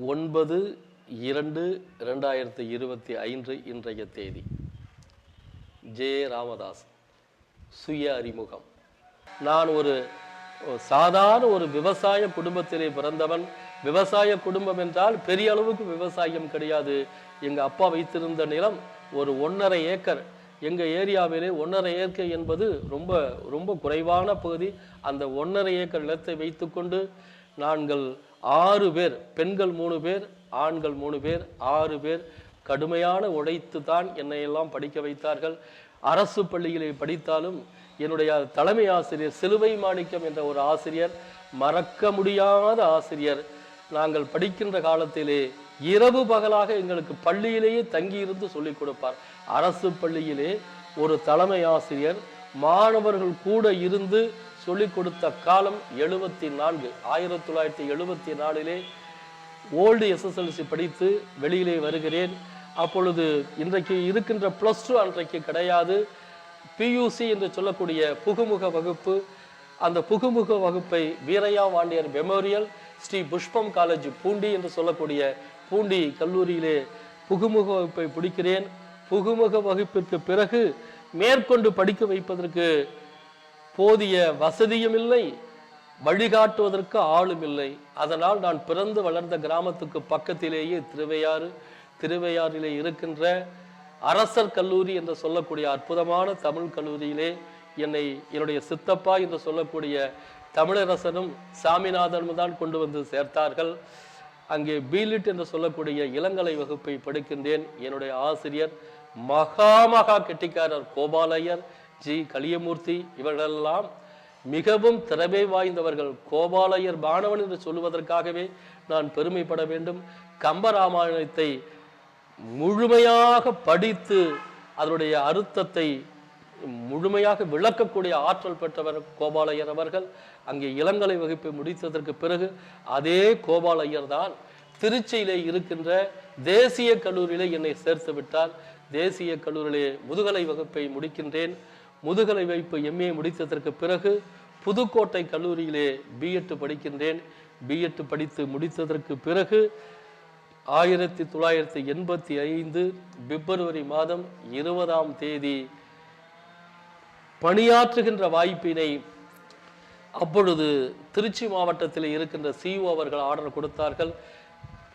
ஒன்பது இரண்டு ரெண்டாயிரத்தி இருபத்தி ஐந்து இன்றைய தேதி. ஜே. ராமதாஸ் சுய அறிமுகம். நான் ஒரு சாதாரண ஒரு விவசாய குடும்பத்திலே பிறந்தவன். விவசாய குடும்பம் என்றால் பெரிய அளவுக்கு விவசாயம் கிடையாது. எங்கள் அப்பா வைத்திருந்த நிலம் ஒரு ஒன்றரை ஏக்கர். எங்கள் ஏரியாவிலே ஒன்றரை ஏக்கர் என்பது ரொம்ப ரொம்ப குறைவான பகுதி. அந்த ஒன்றரை ஏக்கர் நிலத்தை வைத்துக்கொண்டு நாங்கள் ஆறு பேர் பெண்கள் மூணு பேர் ஆண்கள் மூணு பேர் ஆறு பேர் கடுமையான உழைத்து தான் என்னையெல்லாம் படிக்க வைத்தார்கள். அரசு பள்ளியிலே படித்தாலும் என்னுடைய தலைமை ஆசிரியர் சிலுவை மாணிக்கம் என்ற ஒரு ஆசிரியர் மறக்க முடியாத ஆசிரியர். நாங்கள் படிக்கின்ற காலத்திலே இரவு பகலாக எங்களுக்கு பள்ளியிலேயே தங்கியிருந்து சொல்லிக் கொடுப்பார். அரசு பள்ளியிலே ஒரு தலைமை ஆசிரியர் மாணவர்கள் கூட இருந்து சொல்லிக் கொடுத்த காலம் எழுபத்தி நான்கு ஆயிரத்தி தொள்ளாயிரத்தி எழுபத்தி நாலிலே ஓல்டு எஸ்எஸ்எல்சி படித்து வெளியிலே வருகிறேன். அப்பொழுது இன்றைக்கு இருக்கின்ற ப்ளஸ் டூ அன்றைக்கு கிடையாது. பியூசி என்று சொல்லக்கூடிய புகுமுக வகுப்பு. அந்த புகுமுக வகுப்பை வீரையா வாண்டியர் மெமோரியல் ஸ்ரீ புஷ்பம் காலேஜ் பூண்டி என்று சொல்லக்கூடிய பூண்டி கல்லூரியிலே புகுமுக வகுப்பை பிடிக்கிறேன் புகுமுக வகுப்பிற்கு பிறகு மேற்கொண்டு படிக்க வைப்பதற்கு போதிய வசதியும் இல்லை வழிகாட்டுவதற்கு ஆளும் இல்லை. அதனால் நான் பிறந்து வளர்ந்த கிராமத்துக்கு பக்கத்திலேயே திருவையாறு திருவையாறிலே இருக்கின்ற அரசர் கல்லூரி என்று சொல்லக்கூடிய அற்புதமான தமிழ் கல்லூரியிலே என்னை என்னுடைய சித்தப்பா என்று சொல்லக்கூடிய தமிழரசனும் சாமிநாதனும் தான் கொண்டு வந்து சேர்த்தார்கள். அங்கே பீலிட் என்று சொல்லக்கூடிய இளங்கலை வகுப்பை படிக்கின்றேன். என்னுடைய ஆசிரியர் மகா மகா கெட்டிக்காரர் கோபாலையர் ஜி கலியமூர்த்தி இவர்களெல்லாம் மிகவும் திறமை வாய்ந்தவர்கள். கோபாலையர் பாணவன் என்று சொல்லுவதற்காகவே நான் பெருமைப்பட வேண்டும். கம்பராமாயணத்தை முழுமையாக படித்து அதனுடைய அர்த்தத்தை முழுமையாக விளக்கக்கூடிய ஆற்றல் பெற்றவர் கோபாலையர் அவர்கள். அங்கே இளங்கலை வகுப்பை முடித்ததற்கு பிறகு அதே கோபாலையர் தான் திருச்சியிலே இருக்கின்ற தேசிய கல்லூரியிலே என்னை சேர்த்து விட்டார் தேசிய கல்லூரியிலே முதுகலை வகுப்பை முடிக்கின்றேன். முதுகலை வைப்பு எம்ஏ முடித்ததற்கு பிறகு புதுக்கோட்டை கல்லூரியிலே பிஎட்டு படிக்கின்றேன். பிஎட்டு படித்து முடித்ததற்கு பிறகு ஆயிரத்தி தொள்ளாயிரத்தி எண்பத்தி ஐந்து பிப்ரவரி மாதம் இருபதாம் தேதி பணியாற்றுகின்ற வாய்ப்பினை அப்பொழுது திருச்சி மாவட்டத்தில் இருக்கின்ற சிஓ அவர்கள் ஆர்டர் கொடுத்தார்கள்.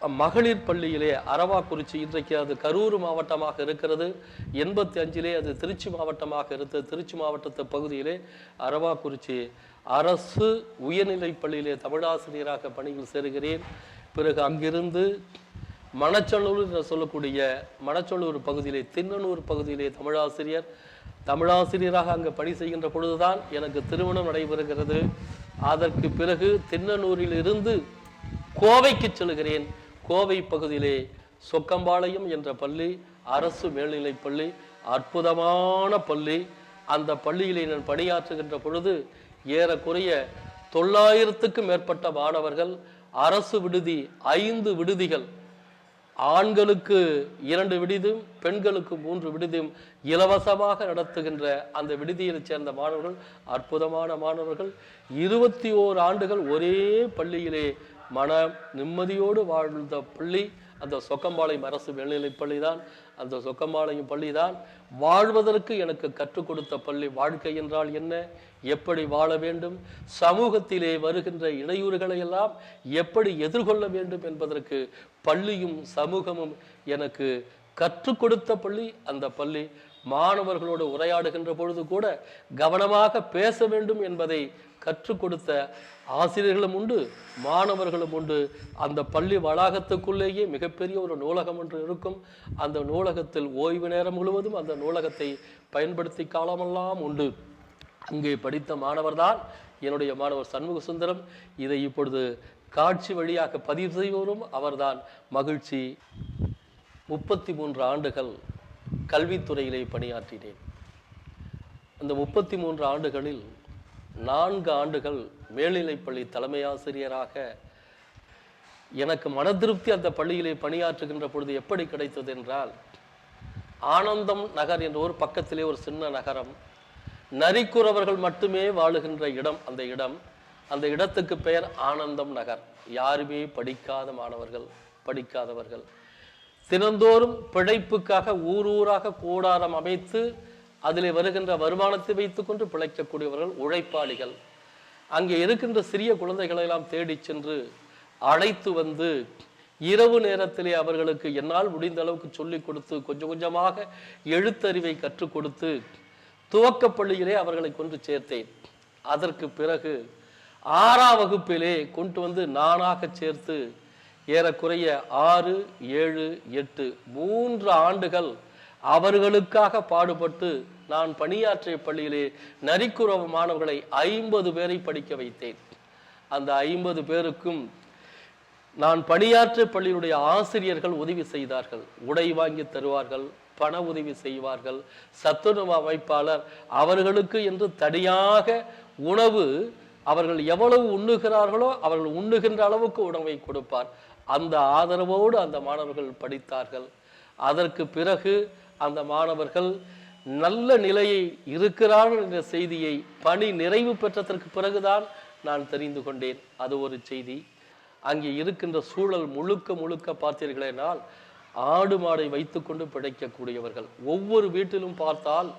மகளிர் பள்ளியிலே அரவாக்குறிச்சி இன்றைக்கு அது கரூர் மாவட்டமாக இருக்கிறது. எண்பத்தி அஞ்சிலே அது திருச்சி மாவட்டமாக இருந்தது திருச்சி மாவட்டத்து பகுதியிலே அரவாக்குறிச்சி அரசு உயர்நிலைப் பள்ளியிலே தமிழாசிரியராக பணியில் சேருகிறேன். பிறகு அங்கிருந்து மணச்சல்லூர் என்று சொல்லக்கூடிய மணச்சல்லூர் பகுதியிலே திண்ணனூர் பகுதியிலே தமிழாசிரியர் தமிழாசிரியராக அங்கு பணி செய்கின்ற பொழுதுதான் எனக்கு திருமணம் நடைபெறுகிறது. அதற்கு பிறகு திண்ணனூரில் இருந்து கோவைக்கு செல்கிறேன். கோவை பகுதியிலே சொக்கம்பாளையம் என்ற பள்ளி அரசு மேல்நிலைப் பள்ளி அற்புதமான பள்ளி. அந்த பள்ளியிலே நான் பணியாற்றுகின்ற பொழுது ஏறக்குறைய தொள்ளாயிரத்துக்கும் மேற்பட்ட மாணவர்கள் அரசு விடுதி ஐந்து விடுதிகள். ஆண்களுக்கு இரண்டு விடுதியும் பெண்களுக்கு மூன்று விடுதியும் இலவசமாக நடத்துகின்ற அந்த விடுதியைச் சேர்ந்த மாணவர்கள் அற்புதமான மாணவர்கள். இருபத்தி ஓர் ஆண்டுகள் ஒரே பள்ளியிலே மன நிம்மதியோடு வாழ்ந்த பள்ளி அந்த சொக்கம்பாளையம் அரசு மேல்நிலைப் பள்ளி தான் அந்த சொக்கம்பாளையம் பள்ளி தான் வாழ்வதற்கு எனக்கு கற்றுக் கொடுத்த பள்ளி. வாழ்க்கை என்றால் என்ன? எப்படி வாழ வேண்டும்? சமூகத்திலே வருகின்ற இடையூறுகளை எல்லாம் எப்படி எதிர்கொள்ள வேண்டும் என்பதற்கு பள்ளியும் சமூகமும் எனக்கு கற்றுக் கொடுத்த பள்ளி. அந்த பள்ளி மாணவர்களோடு உரையாடுகின்ற பொழுது கூட கவனமாக பேச வேண்டும் என்பதை கற்றுக் கொடுத்த ஆசிரியர்களும் உண்டு மாணவர்களும் உண்டு. அந்த பள்ளி வளாகத்துக்குள்ளேயே மிகப்பெரிய ஒரு நூலகம் ஒன்று இருக்கும். அந்த நூலகத்தில் ஓய்வு நேரம் முழுவதும் அந்த நூலகத்தை பயன்படுத்தி காலமெல்லாம் உண்டு. அங்கே படித்த மாணவர்தான் என்னுடைய மாணவர் சண்முக சுந்தரம். இதை இப்பொழுது காட்சி வழியாக பதிவு செய்வோரும் அவர்தான். மகிழ்ச்சி. முப்பத்தி மூன்று ஆண்டுகள் கல்வித்துறையிலே பணியாற்றினேன். அந்த முப்பத்தி மூன்று ஆண்டுகளில் நான்கு ஆண்டுகள் மேல்நிலைப்பள்ளி தலைமையாசிரியராக எனக்கு மன திருப்தி அந்த பள்ளியிலே பணியாற்றுகின்ற பொழுது எப்படி கிடைத்தது என்றால் ஆனந்தம் நகர் என்ற ஒரு பக்கத்திலே ஒரு சின்ன நகரம் நரிக்குறவர்கள் மட்டுமே வாழுகின்ற இடம் அந்த இடம். அந்த இடத்துக்கு பெயர் ஆனந்தம் நகர். யாருமே படிக்காத மாணவர்கள் படிக்காதவர்கள். தினந்தோறும் பிழைப்புக்காக ஊர் ஊராக கூடாரம் அமைத்து அதில் வருகின்ற வருமானத்தை வைத்துக்கொண்டு பிழைக்கக்கூடியவர்கள் உழைப்பாளிகள். அங்கே இருக்கின்ற சிறிய குழந்தைகளை எல்லாம் தேடிச் சென்று அழைத்து வந்து இரவு நேரத்திலே அவர்களுக்கு என்னால் முடிந்த அளவுக்கு சொல்லிக் கொடுத்து கொஞ்சம் கொஞ்சமாக எழுத்தறிவை கற்றுக் கொடுத்து துவக்கப் பள்ளியிலே அவர்களை கொண்டு சேர்த்தேன். அதற்கு பிறகு ஆறாம் வகுப்பிலே கொண்டு வந்து நானாக சேர்த்து ஏறக்குறைய ஆறு ஏழு எட்டு மூன்று ஆண்டுகள் அவர்களுக்காக பாடுபட்டு நான் பணியாற்றிய பள்ளியிலே நரிக்குறவு மாணவர்களை ஐம்பது பேரை படிக்க வைத்தேன். அந்த ஐம்பது பேருக்கும் நான் பணியாற்றிய பள்ளியினுடைய ஆசிரியர்கள் உதவி செய்தார்கள். உடை வாங்கி தருவார்கள் பண உதவி செய்வார்கள். சத்துணவு அமைப்பாளர் அவர்களுக்கு என்று தனியாக உணவு அவர்கள் எவ்வளவு உண்ணுகிறார்களோ அவர்கள் உண்ணுகின்ற அளவுக்கு உணவை கொடுப்பார். அந்த ஆதரவோடு அந்த மாணவர்கள் படித்தார்கள். அதற்கு பிறகு அந்த மாணவர்கள் நல்ல நிலையை இருக்கிறார்கள் என்ற செய்தியை பணி நிறைவு பெற்றதற்கு பிறகுதான் நான் தெரிந்து கொண்டேன். அது ஒரு செய்தி. அங்கே இருக்கின்ற சூழல் முழுக்க முழுக்க பார்த்தீர்களேனால் ஆடு மாடை வைத்துக்கொண்டு பிழைக்கக்கூடியவர்கள். ஒவ்வொரு வீட்டிலும் பார்த்தால்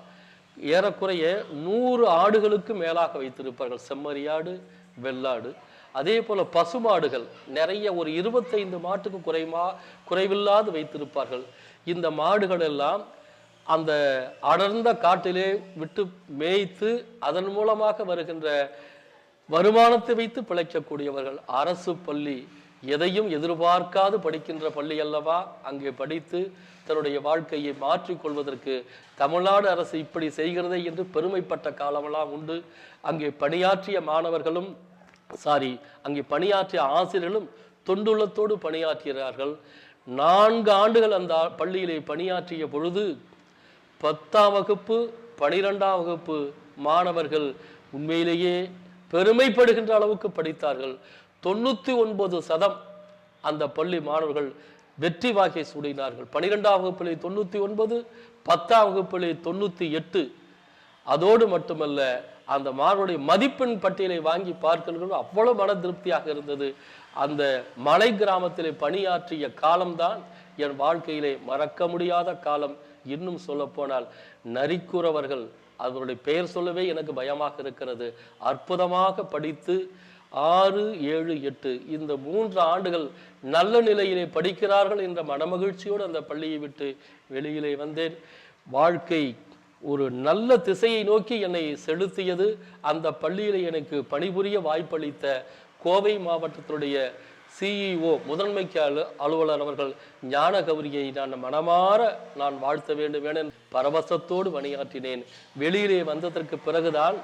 ஏறக்குறைய நூறு ஆடுகளுக்கு மேலாக வைத்திருப்பார்கள். செம்மறியாடு வெள்ளாடு. அதே போல பசுமாடுகள் நிறைய ஒரு இருபத்தைந்து மாட்டுக்கு குறைமா குறைவில்லாது வைத்திருப்பார்கள். இந்த மாடுகள் எல்லாம் அந்த அடர்ந்த காட்டிலே விட்டு மேய்த்து அதன் மூலமாக வருகின்ற வருமானத்தை வைத்து பிழைக்கக்கூடியவர்கள் அரசு பள்ளி எதையும் எதிர்பார்க்காது படிக்கின்ற பள்ளி அல்லவா? அங்கே படித்து தன்னுடைய வாழ்க்கையை மாற்றிக் கொள்வதற்கு தமிழ்நாடு அரசு இப்படி செய்கிறதே என்று பெருமைப்பட்ட காலமெல்லாம் உண்டு. அங்கே பணியாற்றிய மாணவர்களும் சாரி அங்கே பணியாற்றிய ஆசிரியர்களும் தொண்டுள்ளத்தோடு பணியாற்றுகிறார்கள். நான்கு ஆண்டுகள் அந்த பள்ளியிலே பணியாற்றிய பொழுது பத்தாம் வகுப்பு பனிரெண்டாம் வகுப்பு மாணவர்கள் உண்மையிலேயே பெருமைப்படுகின்ற அளவுக்கு படித்தார்கள். தொண்ணூத்தி ஒன்பது சதம் அந்த பள்ளி மாணவர்கள் வெற்றி வாகை சூடினார்கள். பனிரெண்டாம் வகுப்பிலே தொண்ணூத்தி ஒன்பது பத்தாம் வகுப்பிலே தொண்ணூத்தி எட்டு. அதோடு மட்டுமல்ல அந்த மாணவருடைய மதிப்பெண் பட்டியலை வாங்கி பார்க்கிறது அவ்வளவு மன திருப்தியாக இருந்தது. அந்த மலை கிராமத்திலே பணியாற்றிய காலம்தான் என் வாழ்க்கையிலே மறக்க முடியாத காலம். இன்னும் சொல்லப்போனால் நரிக்குறவர்கள் அவருடைய பெயர் சொல்லவே எனக்கு பயமாக இருக்கிறது. அற்புதமாக படித்து ஆறு ஏழு எட்டு இந்த மூன்று ஆண்டுகள் நல்ல நிலையிலே படிக்கிறார்கள் என்ற மனமகிழ்ச்சியோடு அந்த பள்ளியை விட்டு வெளியிலே வந்தேன். வாழ்க்கை ஒரு நல்ல திசையை நோக்கி என்னை செலுத்தியது. அந்த பள்ளியில் எனக்கு பணிபுரிய வாய்ப்பளித்த கோவை மாவட்டத்தினுடைய சிஇஓ முதன்மைக்கு அலு அலுவலர் அவர்கள் ஞான கௌரியை நான் மனமாற நான் வாழ்த்த வேண்டும் என பரவசத்தோடு பணியாற்றினேன். வெளியிலே வந்ததற்கு பிறகுதான்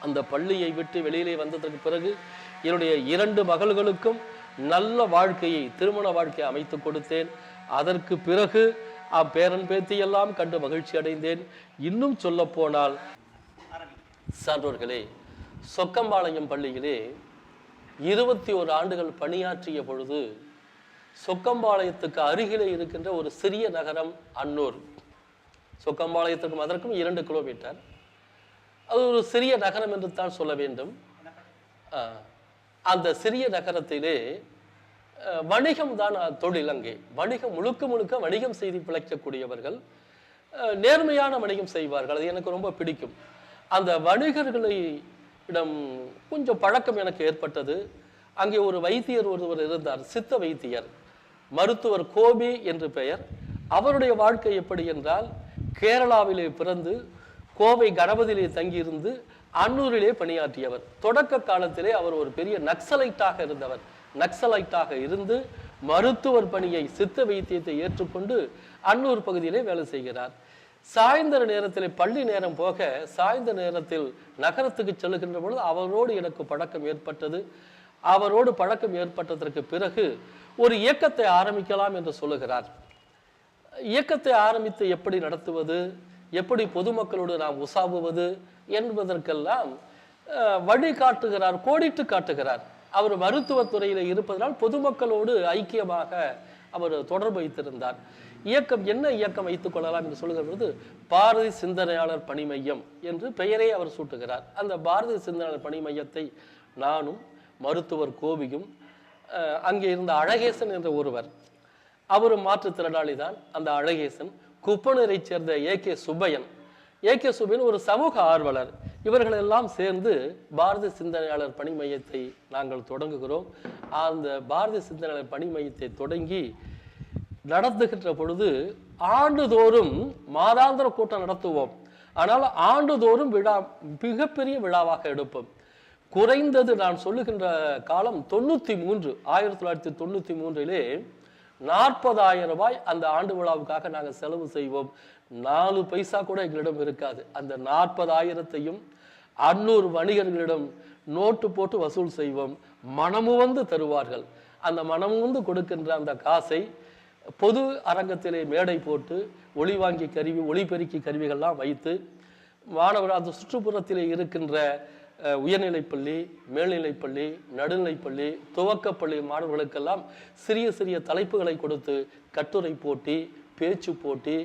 அந்த பள்ளியை விட்டு வெளியிலே வந்ததற்கு பிறகு என்னுடைய இரண்டு மகள்களுக்கும் நல்ல வாழ்க்கையை திருமண வாழ்க்கையை அமைத்து கொடுத்தேன். அதற்கு பிறகு அப்பேரன் பேத்தியெல்லாம் கண்டு மகிழ்ச்சி அடைந்தேன். இன்னும் சொல்ல போனால் சான்றோர்களே சொக்கம்பாளையம் பள்ளியிலே இருபத்தி ஒரு ஆண்டுகள் பணியாற்றிய பொழுது சொக்கம்பாளையத்துக்கு அருகிலே இருக்கின்ற ஒரு சிறிய நகரம் அன்னூர். சொக்கம்பாளையத்துக்கும் அதற்கும் இரண்டு கிலோமீட்டர் அது ஒரு சிறிய நகரம் என்று தான் சொல்ல வேண்டும். அந்த சிறிய நகரத்திலே வணிகம் தான் தொழில் அங்கே. வணிகம் முழுக்க முழுக்க வணிகம் செய்து பிழைக்கக்கூடியவர்கள் நேர்மையான வணிகம் செய்வார்கள். அது எனக்கு ரொம்ப பிடிக்கும். அந்த வணிகர்களை இடம் கொஞ்சம் பழக்கம் எனக்கு ஏற்பட்டது. அங்கே ஒரு வைத்தியர் ஒருவர் இருந்தார் சித்த வைத்தியர். மருத்துவர் கோபி என்று பெயர். அவருடைய வாழ்க்கை எப்படி என்றால் கேரளாவிலே பிறந்து கோவை கணபதியிலே தங்கியிருந்து அன்னூரிலே பணியாற்றியவர். தொடக்க காலத்திலே அவர் ஒரு பெரிய நக்சலைட்டாக இருந்தவர். நக்சலைட்டாக இருந்து மருத்துவர் பணியை சித்த வைத்தியத்தை ஏற்றுக்கொண்டு அன்னூர் பகுதியிலே வேலை செய்கிறார். சாயந்தர நேரத்தில் பள்ளி நேரம் போக சாயந்தர நேரத்தில் நகரத்துக்கு செல்லுகின்ற பொழுது அவரோடு எனக்கு பழக்கம் ஏற்பட்டது. அவரோடு பழக்கம் ஏற்பட்டதற்கு பிறகு ஒரு இயக்கத்தை ஆரம்பிக்கலாம் என்று சொல்லுகிறார். இயக்கத்தை ஆரம்பித்து எப்படி நடத்துவது? எப்படி பொதுமக்களோடு நாம் உசாவுவது? என்பதற்கெல்லாம் வழி காட்டுகிறார் கோடிட்டு காட்டுகிறார். அவர் மருத்துவத்துறையில் இருப்பதனால் பொதுமக்களோடு ஐக்கியமாக அவர் தொடர்பு வைத்திருந்தார். இயக்கம் என்ன இயக்கம் வைத்துக் கொள்ளலாம் என்று சொல்லுகிற பொழுது பாரதி சிந்தனையாளர் பணி மையம் என்று பெயரை அவர் சூட்டுகிறார். அந்த பாரதி சிந்தனையாளர் பணி மையத்தை நானும் மருத்துவர் கோபியும் அங்கே இருந்த அழகேசன் என்ற ஒருவர் அவர் மாற்றுத்திறனாளி தான். அந்த அழகேசன் குப்பனரை சேர்ந்த A K Subbaiyan. A K Subbaiyan ஒரு சமூக ஆர்வலர். இவர்களெல்லாம் சேர்ந்து பாரதி சிந்தனையாளர் பணி மையத்தை நாங்கள் தொடங்குகிறோம். அந்த பாரதி சிந்தனையாளர் பணி மையத்தை தொடங்கி நடத்துகின்ற பொழுது ஆண்டுதோறும் மாதாந்திர கூட்டம் நடத்துவோம். ஆனால் ஆண்டுதோறும் விழா மிகப்பெரிய விழாவாக எடுப்போம். குறைந்தது நான் சொல்லுகின்ற காலம் தொண்ணூத்தி மூன்று ஆயிரத்தி தொள்ளாயிரத்தி தொண்ணூத்தி மூன்றிலே நாற்பதாயிரம் ரூபாய் அந்த ஆண்டு விழாவுக்காக நாங்கள் செலவு செய்வோம். நாலு பைசா கூட எங்களிடம் இருக்காது. அந்த நாற்பதாயிரத்தையும் அன்னூறு வணிகர்களிடம் நோட்டு போட்டு வசூல் செய்வோம். மனமு வந்து தருவார்கள். அந்த மனமு வந்து கொடுக்கின்ற அந்த காசை பொது அரங்கத்திலே மேடை போட்டு ஒளி வாங்கி கருவி ஒளிபெருக்கி கருவிகள்லாம் வைத்து மாணவர் அந்த சுற்றுப்புறத்திலே இருக்கின்ற உயர்நிலைப்பள்ளி மேல்நிலைப்பள்ளி நடுநிலைப்பள்ளி துவக்கப்பள்ளி மாணவர்களுக்கெல்லாம் சிறிய சிறிய தலைப்புகளை கொடுத்து கட்டுரை போட்டி பேச்சு போட்டி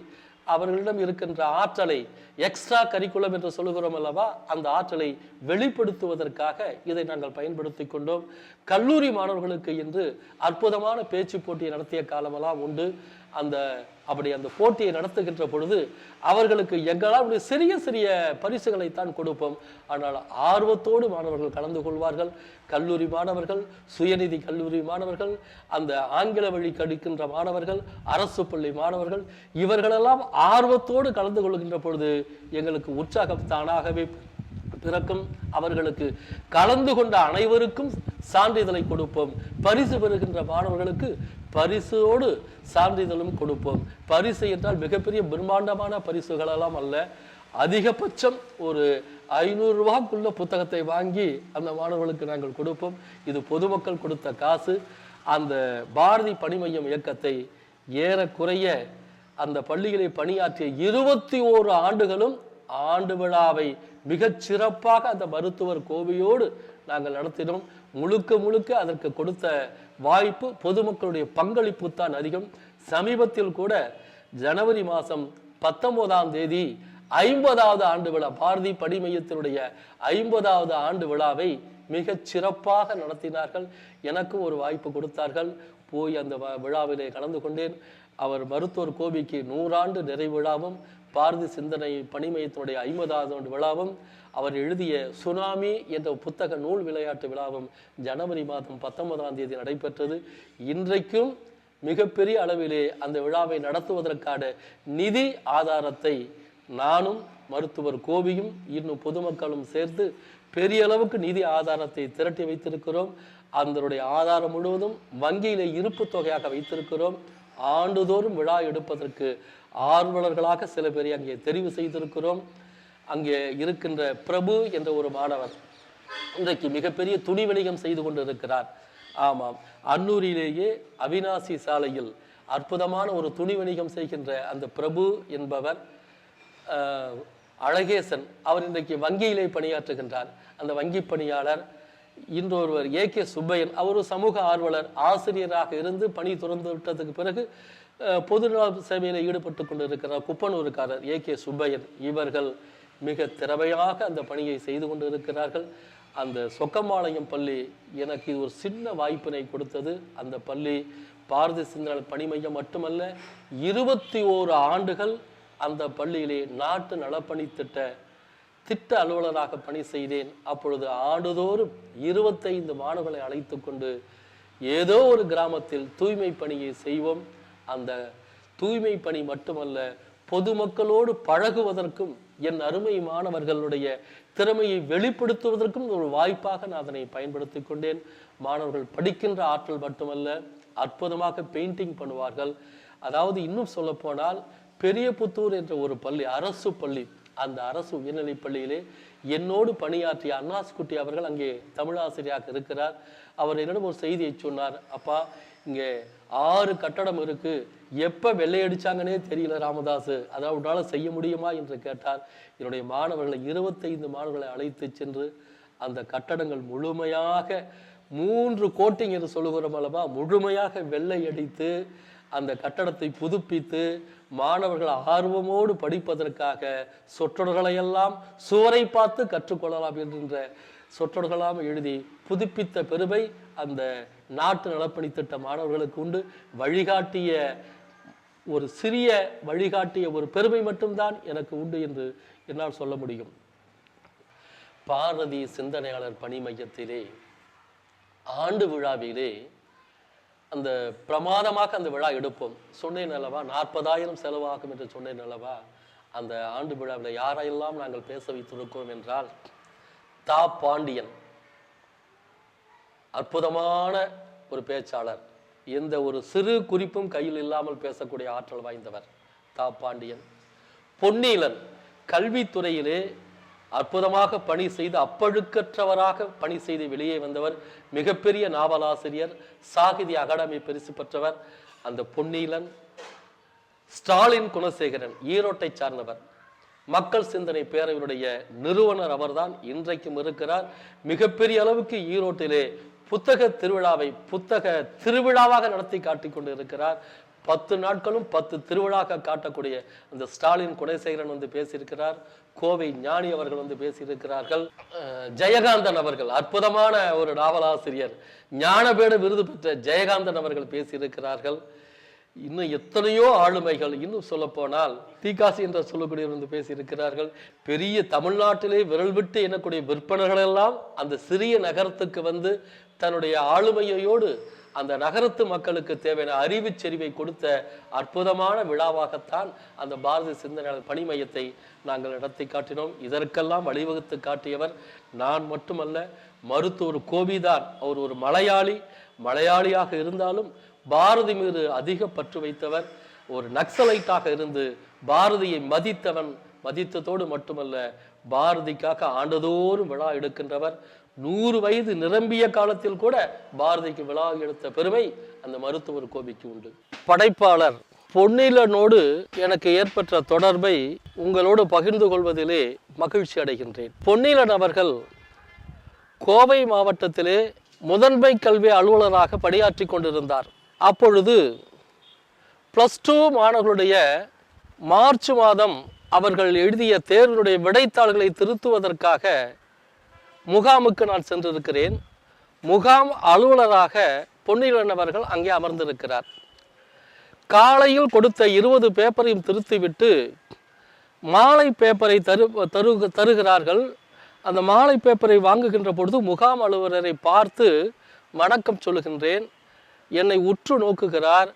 அவர்களிடம் இருக்கின்ற ஆற்றலை எக்ஸ்ட்ரா கரிக்குலம் என்று சொல்லுகிறோம் அல்லவா? அந்த ஆற்றலை வெளிப்படுத்துவதற்காக இதை நாங்கள் பயன்படுத்தி கொண்டோம். கல்லூரி மாணவர்களுக்கு என்று அற்புதமான பேச்சு போட்டியை நடத்திய காலமெல்லாம் உண்டு. அந்த அப்படி அந்த போட்டியை நடத்துகின்ற பொழுது அவர்களுக்கு எங்களால் சிறிய சிறிய பரிசுகளை தான் கொடுப்போம். ஆனால் ஆர்வத்தோடு மாணவர்கள் கலந்து கொள்வார்கள். கல்லூரி மாணவர்கள் சுயநிதி கல்லூரி மாணவர்கள் அந்த ஆங்கில வழி கடிக்கின்ற மாணவர்கள் அரசு பள்ளி மாணவர்கள் இவர்களெல்லாம் ஆர்வத்தோடு கலந்து கொள்கின்ற பொழுது எங்களுக்கு உற்சாகம் தானாகவே பிறக்கும். அவர்களுக்கு கலந்து கொண்ட அனைவருக்கும் சான்றிதழை கொடுப்போம். பரிசு பெறுகின்ற மாணவர்களுக்கு பரிசோடு சான்றிதழும் கொடுப்போம். பரிசு என்றால் மிகப்பெரிய பிரம்மாண்டமான பரிசுகளெல்லாம் அல்ல. அதிகபட்சம் ஒரு ஐநூறு ரூபாய்க்குள்ள புத்தகத்தை வாங்கி அந்த மாணவர்களுக்கு நாங்கள் கொடுப்போம். இது பொதுமக்கள் கொடுத்த காசு. அந்த பாரதி பணிமையம் இயக்கத்தை ஏறக்குறைய அந்த பள்ளிகளை பணியாற்றிய இருபத்தி ஓரு ஆண்டுகளும் ஆண்டு விழாவை மிகச் சிறப்பாக அந்த மருத்துவர் கோவையோடு நாங்கள் நடத்தினோம். முழுக்க முழுக்க அதற்கு கொடுத்த வாய்ப்பு பொதுமக்களுடைய பங்களிப்பு தான் அதிகம். சமீபத்தில் கூட ஜனவரி மாதம் பத்தொன்பதாம் தேதி ஐம்பதாவது ஆண்டு விழா பாரதி படி மையத்தினுடைய ஐம்பதாவது ஆண்டு விழாவை மிக சிறப்பாக நடத்தினார்கள். எனக்கும் ஒரு வாய்ப்பு கொடுத்தார்கள். போய் அந்த வ- விழாவிலே கலந்து கொண்டேன். அவர் மருத்துவர் கோபிக்கு நூறாண்டு நிறைவு விழாவும் பாரதி சிந்தனை பணிமையத்தினுடைய ஐம்பதாவது ஆண்டு விழாவும் அவர் எழுதிய சுனாமி என்ற புத்தக நூல் விளையாட்டு விழாவும் ஜனவரி மாதம் பத்தொன்பதாம் தேதி நடைபெற்றது. இன்றைக்கும் மிகப்பெரிய அளவிலே அந்த விழாவை நடத்துவதற்கான நிதி ஆதாரத்தை நானும் மருத்துவர் கோபியும் இன்னும் பொதுமக்களும் சேர்த்து பெரிய அளவுக்கு நிதி ஆதாரத்தை திரட்டி வைத்திருக்கிறோம். அதனுடைய ஆதாரம் முழுவதும் வங்கியிலே இருப்பு தொகையாக வைத்திருக்கிறோம். ஆண்டுதோறும் விழா எடுப்பதற்கு ஆர்வலர்களாக சில பேரை அங்கே தெரிவு செய்திருக்கிறோம். அங்கே இருக்கின்ற பிரபு என்ற ஒரு மாணவர் இன்றைக்கு மிகப்பெரிய துணி வணிகம் செய்து கொண்டிருக்கிறார். ஆமாம் அன்னூரிலேயே அவினாசி சாலையில் அற்புதமான ஒரு துணி வணிகம் செய்கின்ற அந்த பிரபு என்பவர் அழகேசன். அவர் இன்றைக்கு வங்கியிலே பணியாற்றுகின்றார். அந்த வங்கி பணியாளர் இன்றொருவர் ஏ கே சுப்பையன். அவர் ஒரு சமூக ஆர்வலர் ஆசிரியராக இருந்து பணி துறந்து விட்டதுக்கு பிறகு பொது நல சேவையில் ஈடுபட்டு கொண்டிருக்கிறார் குப்பனூருக்காரர் ஏ கே சுப்பையர் இவர்கள் மிக திறமையாக அந்த பணியை செய்து கொண்டிருக்கிறார்கள். அந்த சொக்கமாளையம் பள்ளி எனக்கு ஒரு சின்ன வாய்ப்பினை கொடுத்தது. அந்த பள்ளி பாரதி சிந்தனை பணி மையம் மட்டுமல்ல இருபத்தி ஓரு ஆண்டுகள் அந்த பள்ளியிலே நாட்டு நலப்பணி திட்ட திட்ட அலுவலராக பணி செய்தேன். அப்பொழுது ஆண்டுதோறும் இருபத்தைந்து மாணவர்களை அழைத்து கொண்டு ஏதோ ஒரு கிராமத்தில் தூய்மை பணியை செய்வோம். அந்த தூய்மை பணி மட்டுமல்ல பொதுமக்களோடு பழகுவதற்கும் என் அருமை மாணவர்களுடைய திறமையை வெளிப்படுத்துவதற்கும் ஒரு வாய்ப்பாக நான் அதனை பயன்படுத்தி கொண்டேன். மாணவர்கள் படிக்கின்ற ஆற்றல் மட்டுமல்ல அற்புதமாக பெயிண்டிங் பண்ணுவார்கள். அதாவது இன்னும் சொல்லப்போனால் பெரியபுத்தூர் என்ற ஒரு பள்ளி அரசு பள்ளி அந்த அரசு உயர்நிலைப் பள்ளியிலே என்னோடு பணியாற்றிய அண்ணாஸ்குட்டி அவர்கள் அங்கே தமிழாசிரியராக இருக்கிறார். அவர் என்னிடம் ஒரு செய்தியை சொன்னார் அப்பா இங்கே ஆறு கட்டடம் இருக்கு. எப்போ வெள்ளையடிச்சாங்கன்னே தெரியல ராமதாஸ் அதாவது உன்னால செய்ய முடியுமா என்று கேட்டார். என்னுடைய மாணவர்களை இருபத்தைந்து மாணவர்களை அழைத்து சென்று அந்த கட்டடங்கள் முழுமையாக மூன்று கோட்டிங் என்று சொல்லுகிறோம் அல்லவா? முழுமையாக வெள்ளை அடித்து அந்த கட்டடத்தை புதுப்பித்து மாணவர்கள் ஆர்வமோடு படிப்பதற்காக சொற்றொடர்களையெல்லாம் சுவரை பார்த்து கற்றுக்கொள்ளலாம் என்கின்ற சொற்றொடர்களாம் எழுதி புதுப்பித்த பெருமை அந்த நாட்டு நலப்பணி திட்ட மாணவர்களுக்கு உண்டு. வழிகாட்டிய ஒரு சிறிய வழிகாட்டிய ஒரு பெருமை மட்டும்தான் எனக்கு உண்டு என்று என்னால் சொல்ல முடியும். பாரதி சிந்தனையாளர் பணி மையத்திலே ஆண்டு விழாவிலே அந்த பிரமாதமாக அந்த விழா எடுப்போம். சொன்னேன் அல்லவா நாற்பதாயிரம் செலவாகும் என்று சொன்னேன் அல்லவா அந்த ஆண்டு விழாவில் யாரையெல்லாம் நாங்கள் பேச வைத்திருக்கிறோம் என்றால் தா பாண்டியன். அற்புதமான ஒரு பேச்சாளர். எந்த ஒரு சிறு குறிப்பும் கையில் இல்லாமல் பேசக்கூடிய ஆற்றல் வாய்ந்தவர். தா பாண்டியன் பொன்னீலன். கல்வித்துறையிலே அற்புதமாக பணி செய்து அப்பழுக்கற்றவராக பணி செய்து வெளியே வந்தவர். மிகப்பெரிய நாவலாசிரியர் சாகித்ய அகாடமி பரிசு பெற்றவர். அந்த பொன்னீலன் ஸ்டாலின் குணசேகரன் ஈரோட்டை சார்ந்தவர். மக்கள் சிந்தனை பேரவையுடைய நிறுவனர் அவர்தான். இன்றைக்கும் இருக்கிறார். மிகப்பெரிய அளவுக்கு ஈரோட்டிலே புத்தக திருவிழாவை புத்தக திருவிழாவாக நடத்தி காட்டிக் கொண்டு இருக்கிறார் பத்து நாட்களும் பத்து திருவிழாக காட்டக்கூடிய அந்த ஸ்டாலின் குணசேகரன் வந்து பேசியிருக்கிறார். கோவை ஞானி அவர்கள் வந்து பேசியிருக்கிறார்கள். ஜெயகாந்தன் அவர்கள் அற்புதமான ஒரு நாவலாசிரியர். ஞானபேட விருது பெற்ற ஜெயகாந்தன் அவர்கள் பேசியிருக்கிறார்கள். இன்னும் எத்தனையோ ஆளுமைகள் இன்னும் சொல்லப்போனால் தீகாசி என்ற சொல்லக்கூடியவர் வந்து பேசியிருக்கிறார்கள். பெரிய தமிழ்நாட்டிலே விரல் விட்டு எண்ணக்கூடிய விற்பனர்கள் எல்லாம் அந்த சிறிய நகரத்துக்கு வந்து தன்னுடைய ஆளுமையோடு அந்த நகரத்து மக்களுக்கு தேவையான அறிவுச் செறிவை கொடுத்த அற்புதமான விழாவாகத்தான் அந்த பாரதிய சிந்தனையாளர் பணி மையத்தை நாங்கள் நடத்தி காட்டினோம். இதற்கெல்லாம் வழிவகுத்து காட்டியவர் நான் மட்டுமல்ல மருத்துவர் கோபிதான். அவர் ஒரு மலையாளி. மலையாளியாக இருந்தாலும் பாரதி மீது அதிக பற்று வைத்தவர் ஒரு நக்சலைட்டாக இருந்து பாரதியை மதித்தவன் மதித்ததோடு மட்டுமல்ல பாரதிக்காக ஆண்டுதோறும் விழா எடுக்கின்றவர். நூறு வயது நிரம்பிய காலத்தில் கூட பாரதிக்கு விழா எடுத்த பெருமை அந்த மருத்துவர் கோபிக்கு உண்டு. படைப்பாளர் பொன்னிலனோடு எனக்கு ஏற்பட்ட தொடர்பை உங்களோடு பகிர்ந்து கொள்வதிலே மகிழ்ச்சி அடைகின்றேன். பொன்னிலன் அவர்கள் கோவை மாவட்டத்திலே முதன்மை கல்வி அலுவலராக பணியாற்றி கொண்டிருந்தார். அப்பொழுது ப்ளஸ் டூ மாணவர்களுடைய மார்ச் மாதம் அவர்கள் எழுதிய தேர்வுடைய விடைத்தாள்களை திருத்துவதற்காக முகாமுக்கு நான் சென்றிருக்கிறேன். முகாம் அலுவலராக பொன்னிலன் அவர்கள் அங்கே அமர்ந்திருக்கிறார். காலையில் கொடுத்த இருபது பேப்பரையும் திருத்திவிட்டு மாலை பேப்பரை தரு தரு தருகிறார்கள். அந்த மாலை பேப்பரை வாங்குகின்ற பொழுது முகாம் அலுவலரை பார்த்து வணக்கம் சொல்லுகின்றேன். என்னை உற்று நோக்குகிறார்.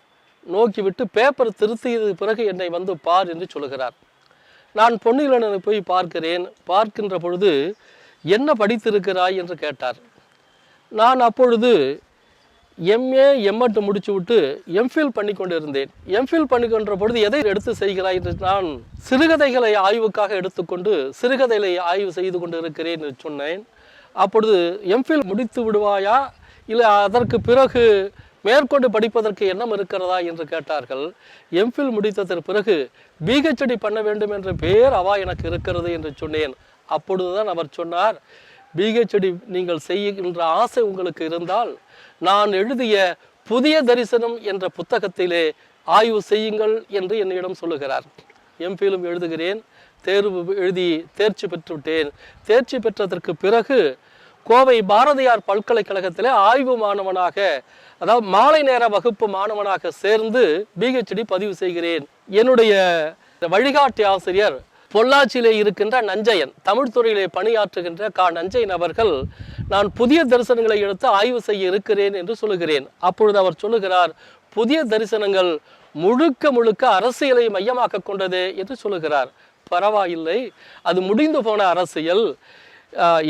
நோக்கிவிட்டு பேப்பர் திருத்தியது பிறகு என்னை வந்து பார் என்று சொல்லுகிறார். நான் பொன்னிலனை போய் பார்க்கிறேன். பார்க்கின்ற பொழுது என்ன படித்திருக்கிறாய் என்று கேட்டார். நான் அப்பொழுது எம்ஏ எம்எட் முடிச்சு விட்டு எம்ஃபில் பண்ணி கொண்டிருந்தேன். எம்ஃபில் பண்ணிக்கொன்ற பொழுது எதை எடுத்து செய்கிறாய் என்று நான் சிறுகதைகளை ஆய்வுக்காக எடுத்துக்கொண்டு சிறுகதைகளை ஆய்வு செய்து கொண்டு இருக்கிறேன் என்று சொன்னேன். அப்பொழுது எம்ஃபில் முடித்து விடுவாயா? இல்லை அதற்கு பிறகு மேற்கொண்டு படிப்பதற்கு எண்ணம் இருக்கிறதா என்று கேட்டார்கள். எம்ஃபில் முடித்ததற்கு பிறகு பிஹெச்டி பண்ண வேண்டும் என்ற பேர் அவா எனக்கு இருக்கிறது என்று சொன்னேன். அப்பொழுதுதான் அவர் சொன்னார் பிஹெச்டி நீங்கள் செய்கின்ற ஆசை உங்களுக்கு இருந்தால் நான் எழுதிய புதிய தரிசனம் என்ற புத்தகத்திலே ஆய்வு செய்யுங்கள் என்று என்னிடம் சொல்லுகிறார். எம்பிலும் எழுதுகிறேன் தேர்வு எழுதி தேர்ச்சி பெற்றுவிட்டேன். தேர்ச்சி பெற்றதற்கு பிறகு கோவை பாரதியார் பல்கலைக்கழகத்திலே ஆய்வு மாணவனாக அதாவது மாலை நேர வகுப்பு மாணவனாக சேர்ந்து பிஹெச்டி பதிவு செய்கிறேன். என்னுடைய வழிகாட்டி ஆசிரியர் பொள்ளாச்சியிலே இருக்கின்ற நஞ்சையன் தமிழ் துறையிலே பணியாற்றுகின்ற கா. நஞ்சையன் அவர்கள் நான் புதிய தரிசனங்களை எடுத்து ஆய்வு செய்ய இருக்கிறேன் என்று சொல்லுகிறேன். அப்பொழுது அவர் சொல்லுகிறார் புதிய தரிசனங்கள் முழுக்க முழுக்க அரசியலை மையமாக கொண்டது என்று சொல்லுகிறார். பரவாயில்லை அது முடிந்து போன அரசியல்.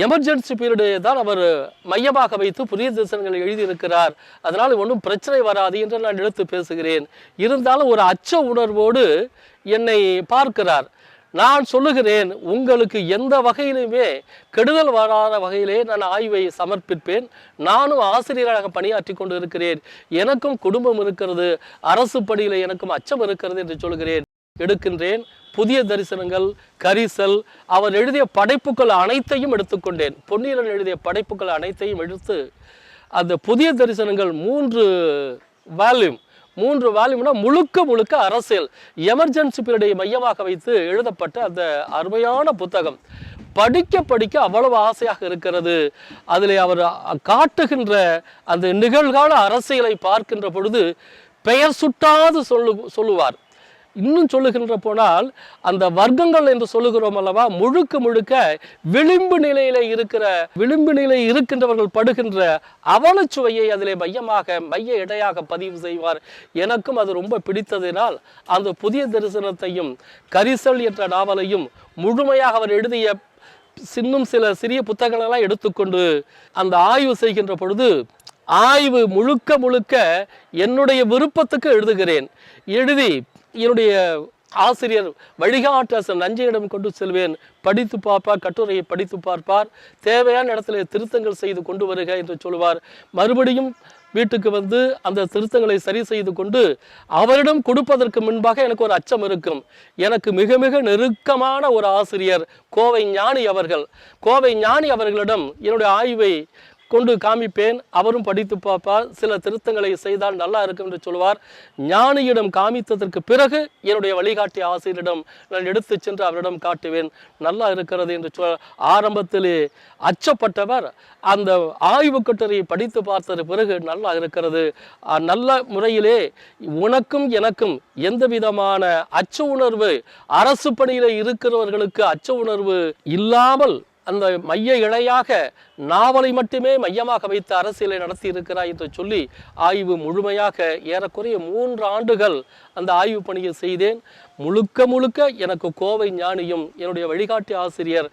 எமர்ஜென்சி பீரியடு தான் அவர் மையமாக வைத்து புதிய தரிசனங்களை எழுதியிருக்கிறார். அதனால் ஒன்றும் பிரச்சனை வராது என்று நான் எடுத்து பேசுகிறேன். இருந்தாலும் ஒரு அச்ச உணர்வோடு என்னை பார்க்கிறார். நான் சொல்லுகிறேன் உங்களுக்கு எந்த வகையிலுமே கெடுதல் வராத வகையிலே நான் ஆய்வை சமர்ப்பிப்பேன். நானும் ஆசிரியராக பணியாற்றி கொண்டு இருக்கிறேன் எனக்கும் குடும்பம் இருக்கிறது. அரசு பணியில் எனக்கும் அச்சம் இருக்கிறது என்று சொல்கிறேன். எடுக்கின்றேன். புதிய தரிசனங்கள் கரிசல் அவர் எழுதிய படைப்புகள் அனைத்தையும் எடுத்துக்கொண்டேன். பொன்னியலன் எழுதிய படைப்புகள் அனைத்தையும் எடுத்து அந்த புதிய தரிசனங்கள் மூன்று வால்யூம் மூன்று வால்யூம்னா முழுக்க முழுக்க அரசியல். எமர்ஜென்சி பீரியடை மையமாக வைத்து எழுதப்பட்ட அந்த அருமையான புத்தகம். படிக்க படிக்க அவ்வளவு ஆசையாக இருக்கிறது. அதில் அவர் காட்டுகின்ற அந்த நிகழ்கால அரசியலை பார்க்கின்ற பொழுது பெயர் சுட்டாது சொல்லு சொல்லுவார். இன்னும் சொல்லுகின்ற போனால் அந்த வர்க்கங்கள் என்று சொல்லுகிறோம் அல்லவா முழுக்க முழுக்க விளிம்பு நிலையில இருக்கிற விளிம்பு நிலை இருக்கின்றவர்கள் படுகின்ற அவலச்சுவையை அதிலே மையமாக மைய இடையாக பதிவு செய்வார். எனக்கும் அது ரொம்ப பிடித்ததினால் அந்த புதிய தரிசனத்தையும் கரிசல் என்ற நாவலையும் முழுமையாக அவர் எழுதிய சின்னும் சில சிறிய புத்தகங்களெல்லாம் எடுத்துக்கொண்டு அந்த ஆய்வு செய்கின்ற பொழுது ஆய்வு முழுக்க முழுக்க என்னுடைய விருப்பத்துக்கு எழுதுகிறேன். எழுதி என்னுடைய ஆசிரியர் வழிகாட்டாசன் நஞ்சையிடம் கொண்டு செல்வேன். படித்து பார்ப்பார் கட்டுரையை படித்து பார்ப்பார். தேவையான இடத்துல திருத்தங்கள் செய்து கொண்டு வருக என்று சொல்லுவார் மறுபடியும் வீட்டுக்கு வந்து அந்த திருத்தங்களை சரி செய்து கொண்டு அவரிடம் கொடுப்பதற்கு முன்பாக எனக்கு ஒரு அச்சம் இருக்கும். எனக்கு மிக மிக நெருக்கமான ஒரு ஆசிரியர் கோவை ஞானி அவர்கள். கோவை ஞானி அவர்களிடம் என்னுடைய ஆய்வை கொண்டு காமிப்பேன். அவரும் படித்து பார்ப்பார். சில திருத்தங்களை செய்தால் நல்லா இருக்கும் என்று சொல்வார். ஞானியிடம் காமித்ததற்கு பிறகு என்னுடைய வழிகாட்டி ஆசிரியரிடம் நான் எடுத்து சென்று அவரிடம் காட்டுவேன். நல்லா இருக்கிறது என்று சொல் ஆரம்பத்திலே அச்சப்பட்டவர் அந்த ஆய்வு கட்டுரையை படித்து பார்த்தது பிறகு நல்லா இருக்கிறது. நல்ல முறையிலே உனக்கும் எனக்கும் எந்த விதமான அச்ச உணர்வு அரசு பணியில் இருக்கிறவர்களுக்கு அச்ச உணர்வு இல்லாமல் அந்த மைய இழையாக நாவலை மட்டுமே மையமாக வைத்து அரசியலை நடத்தி இருக்கிறாய் என்று சொல்லி ஆய்வு முழுமையாக ஏறக்குறைய மூன்று ஆண்டுகள் அந்த ஆய்வு பணியை செய்தேன். முழுக்க முழுக்க எனக்கு கோவை ஞானியும் என்னுடைய வழிகாட்டி ஆசிரியர்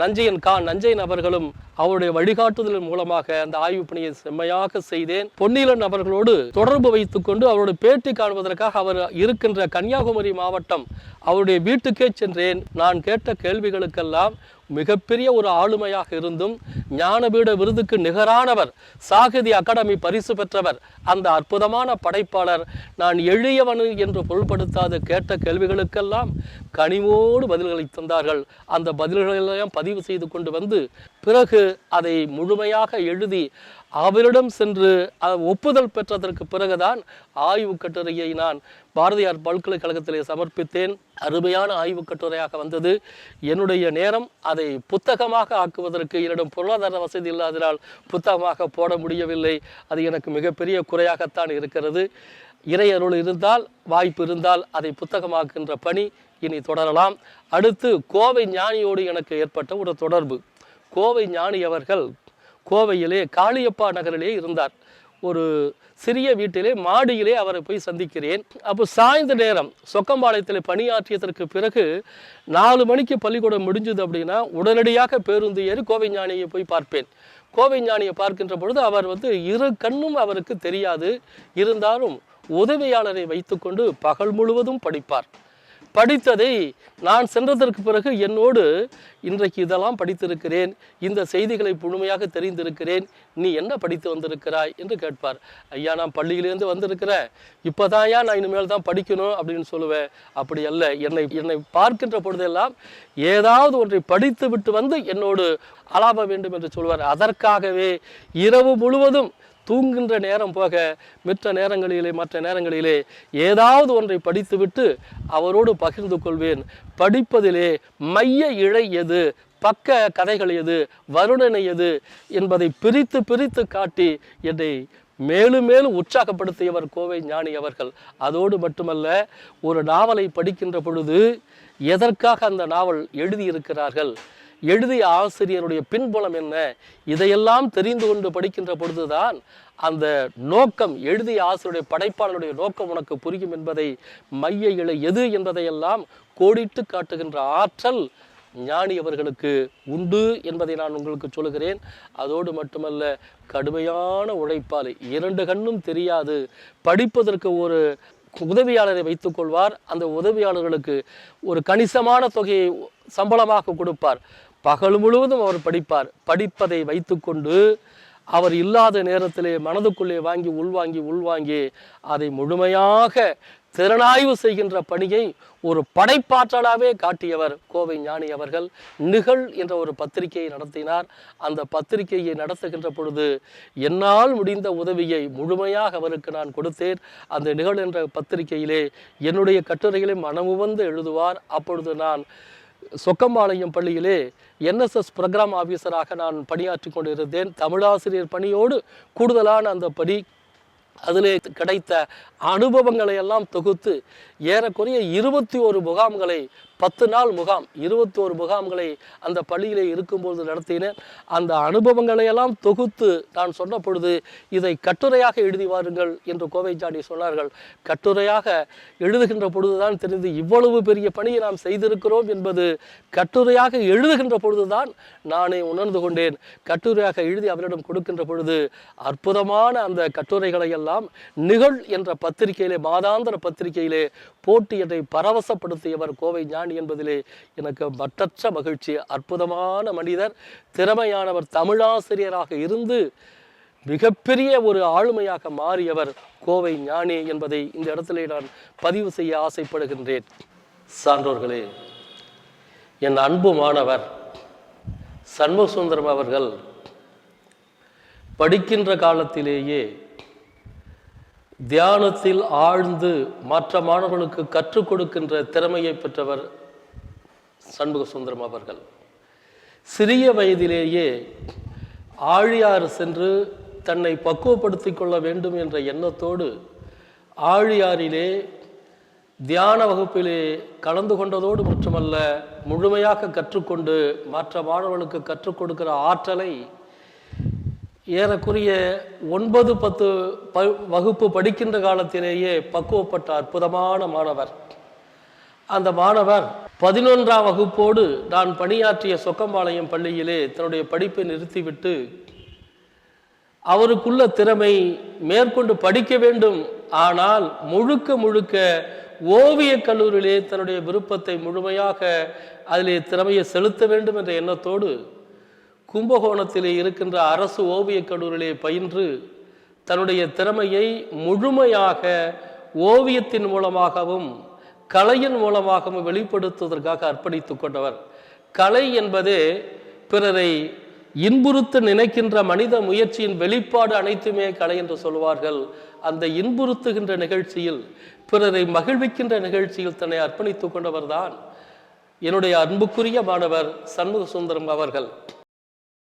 நஞ்சையன் கா. நஞ்சையன் அவர்களும் அவருடைய வழிகாட்டுதலின் மூலமாக அந்த ஆய்வு பணியை செம்மையாக செய்தேன். பொன்னிலன் அவர்களோடு தொடர்பு வைத்துக்கொண்டு அவருடைய பேட்டி காணுவதற்காக அவர் இருக்கின்ற கன்னியாகுமரி மாவட்டம் அவருடைய வீட்டுக்கே சென்றேன். நான் கேட்ட கேள்விகளுக்கெல்லாம் மிகப்பெரிய ஒரு ஆளுமையாக இருந்தும் ஞானபீட விருதுக்கு நிகரானவர் சாகிதி அகாடமி பரிசு பெற்றவர் அந்த அற்புதமான படைப்பாளர் நான் எளியவன் என்று பொருள்படுத்தாத கேட்ட கேள்விகளுக்கெல்லாம் கனிவோடு பதில்களை தந்தார்கள். அந்த பதில்களெல்லாம் பதிவு செய்து கொண்டு வந்து பிறகு அதை முழுமையாக எழுதி அவரிடம் சென்று ஒப்புதல் பெற்றதற்கு பிறகுதான் ஆய்வு கட்டுரையை நான் பாரதியார் பல்கலைக்கழகத்திலே சமர்ப்பித்தேன். அருமையான ஆய்வு கட்டுரையாக வந்தது. என்னுடைய நேரம் அதை புத்தகமாக ஆக்குவதற்கு என்னிடம் பொருளாதார வசதி இல்லாததால் புத்தகமாக போட முடியவில்லை. அது எனக்கு மிகப்பெரிய குறையாகத்தான் இருக்கிறது. இறை அருள் இருந்தால் வாய்ப்பு இருந்தால் அதை புத்தகமாக்குகின்ற பணி இனி தொடரலாம். அடுத்து கோவை ஞானியோடு எனக்கு ஏற்பட்ட ஒரு தொடர்பு. கோவை ஞானி அவர்கள் கோவையிலே காளியப்பா நகரிலே இருந்தார். ஒரு சிறிய வீட்டிலே மாடியிலே அவரை போய் சந்திக்கிறேன். அப்போ சாய்ந்த நேரம் சொக்கம்பாளையத்தில் பணியாற்றியதற்கு பிறகு நாலு மணிக்கு பள்ளிக்கூடம் முடிஞ்சது அப்படின்னா உடனடியாக பேருந்து ஏறி கோவை ஞானியை போய் பார்ப்பேன். கோவை ஞானியை பார்க்கின்ற பொழுது அவர் வந்து இரு கண்ணும் அவருக்கு தெரியாது. இருந்தாலும் உதவியாளரை வைத்துக்கொண்டு பகல் முழுவதும் படிப்பார். படித்ததை நான் சென்றதற்கு பிறகு என்னோடு இன்றைக்கு இதெல்லாம் படித்திருக்கிறேன் இந்த செய்திகளை முழுமையாக தெரிந்திருக்கிறேன் நீ என்ன படித்து வந்திருக்கிறாய் என்று கேட்பார். ஐயா நான் பள்ளியிலேருந்து வந்திருக்கிறேன் இப்போதான்யா நான் இனிமேல் தான் படிக்கணும் அப்படின்னு சொல்லுவேன். அப்படி அல்ல என்னை என்னை பார்க்கின்ற பொழுதெல்லாம் ஏதாவது ஒன்றை படித்து விட்டு வந்து என்னோடு அலாப வேண்டும் என்று சொல்வார். அதற்காகவே இரவு முழுவதும் தூங்குகின்ற நேரம் போக மற்ற நேரங்களிலே மற்ற நேரங்களிலே ஏதாவது ஒன்றை படித்துவிட்டு அவரோடு பகிர்ந்து கொள்வேன். படிப்பதிலே மைய இழை எது? பக்க கதைகள் எது? வருணனை எது? என்பதை பிரித்து பிரித்து காட்டி என்னை மேலும் மேலும் உற்சாகப்படுத்தியவர் கோவை ஞானி அவர்கள். அதோடு மட்டுமல்ல ஒரு நாவலை படிக்கின்ற பொழுது எதற்காக அந்த நாவல் எழுதியிருக்கிறார்கள்? எழுதிய ஆசிரியருடைய பின்புலம் என்ன? இதையெல்லாம் தெரிந்து கொண்டு படிக்கின்ற பொழுதுதான் அந்த நோக்கம் எழுதிய ஆசிரியருடைய படைப்பாளருடைய நோக்கம் உனக்கு புரியும் என்பதை மைய இலை எது என்பதையெல்லாம் கோடிட்டு காட்டுகின்ற ஆற்றல் ஞானி அவர்களுக்கு உண்டு என்பதை நான் உங்களுக்கு சொல்லுகிறேன். அதோடு மட்டுமல்ல கடுமையான உழைப்பாளி. இரண்டு கண்ணும் தெரியாது. படிப்பதற்கு ஒரு உதவியாளரை வைத்துக்கொள்வார் அந்த உதவியாளர்களுக்கு ஒரு கணிசமான தொகையை சம்பளமாக கொடுப்பார். பகல் முழுவதும் அவர் படிப்பார். படிப்பதை வைத்துக்கொண்டு அவர் இல்லாத நேரத்திலே மனதுக்குள்ளே வாங்கி உள்வாங்கி உள்வாங்கி அதை முழுமையாக திறனாய்வு செய்கின்ற பணியை ஒரு படைப்பாற்றலாகவே காட்டியவர் கோவை ஞானி அவர்கள். நிகழ் என்ற ஒரு பத்திரிகையை நடத்தினார். அந்த பத்திரிகையை நடத்துகின்ற பொழுது என்னால் முடிந்த உதவியை முழுமையாக அவருக்கு நான் கொடுத்தேன். அந்த நிகழ் என்ற பத்திரிகையிலே என்னுடைய கட்டுரைகளை மனமுவந்து எழுதுவார். அப்பொழுது நான் சொக்கம்பாளையம் பள்ளியிலே என்எஸ்எஸ் ப்ரோக்ராம் ஆஃபீஸராக நான் பணியாற்றி கொண்டிருந்தேன். தமிழாசிரியர் பணியோடு கூடுதலான அந்த பணி அதிலே கிடைத்த அனுபவங்களை எல்லாம் தொகுத்து ஏறக்குறைய இருபத்தி ஒரு முகாம்களை பத்து நாள் முகாம் இருபத்தோரு முகாம்களை அந்த பள்ளியிலே இருக்கும்போது நடத்தினேன். அந்த அனுபவங்களை எல்லாம் தொகுத்து நான் சொன்ன பொழுது இதை கட்டுரையாக எழுதி வாருங்கள் என்று கோவைச்சாண்டி சொன்னார்கள். கட்டுரையாக எழுதுகின்ற பொழுதுதான் தெரிந்து இவ்வளவு பெரிய பணியை நாம் செய்திருக்கிறோம் என்பது கட்டுரையாக எழுதுகின்ற பொழுதுதான் நானே உணர்ந்து கொண்டேன். கட்டுரையாக எழுதி அவரிடம் கொடுக்கின்ற பொழுது அற்புதமான அந்த கட்டுரைகளை எல்லாம் நிகழ் என்ற பத்திரிகையிலே மாதாந்திர பத்திரிகையிலே போட்டி என்னை பரவசப்படுத்தியவர் கோவை ஞான என்பதிலே எனக்கு மற்றற்ற மகிழ்ச்சி அற்புதமான மனிதர் திறமையானவர் தமிழாசிரியராக இருந்து மிகப்பெரிய ஒரு ஆளுமையாக மாறியவர் கோவை ஞானி என்பதை இந்த இடத்திலே நான் பதிவு செய்ய ஆசைப்படுகின்றேன். சான்றோர்களே என் அன்பு மாணவர் சண்முக சுந்தரம் அவர்கள் படிக்கின்ற காலத்திலேயே தியானத்தில் ஆழ்ந்து மற்ற மாணவர்களுக்கு கற்றுக் கொடுக்கின்ற திறமையை பெற்றவர் சண்முக சுந்தரம் அவர்கள். சிறிய வயதிலேயே ஆழியாறு சென்று தன்னை பக்குவப்படுத்தி கொள்ள வேண்டும் என்ற எண்ணத்தோடு ஆழியாரிலே தியான வகுப்பிலே கலந்து கொண்டதோடு மட்டுமல்ல முழுமையாக கற்றுக்கொண்டு மற்ற மாணவர்களுக்கு கற்றுக் கொடுக்கிற ஆற்றலை ஏறக்குறைய ஒன்பது பத்து ப வகுப்பு படிக்கின்ற காலத்திலேயே பக்குவப்பட்ட அற்புதமான மாணவர். அந்த மாணவர் பதினொன்றாம் வகுப்போடு நான் பணியாற்றிய சொக்கம்பாளையம் பள்ளியிலே தன்னுடைய படிப்பை நிறுத்திவிட்டு அவருக்குள்ள திறமை மேற்கொண்டு படிக்க வேண்டும். ஆனால் முழுக்க முழுக்க ஓவியக் கல்லூரியிலே தன்னுடைய விருப்பத்தை முழுமையாக அதிலே திறமையை செலுத்த வேண்டும் என்ற எண்ணத்தோடு கும்பகோணத்திலே இருக்கின்ற அரசு ஓவியக் கல்லூரியிலே பயின்று தன்னுடைய திறமையை முழுமையாக ஓவியத்தின் மூலமாகவும் கலையின் மூலமாகவும் வெளிப்படுத்துவதற்காக அர்ப்பணித்துக் கொண்டவர். கலை என்பதே பிறரை இன்புறுத்து நினைக்கின்ற மனித முயற்சியின் வெளிப்பாடு அனைத்துமே கலை என்று சொல்வார்கள். அந்த இன்புறுத்துகின்ற நிகழ்ச்சியில் பிறரை மகிழ்விக்கின்ற நிகழ்ச்சியில் தன்னை அர்ப்பணித்துக் கொண்டவர்தான் என்னுடைய அன்புக்குரிய மாணவர் சண்முக சுந்தரம் அவர்கள்.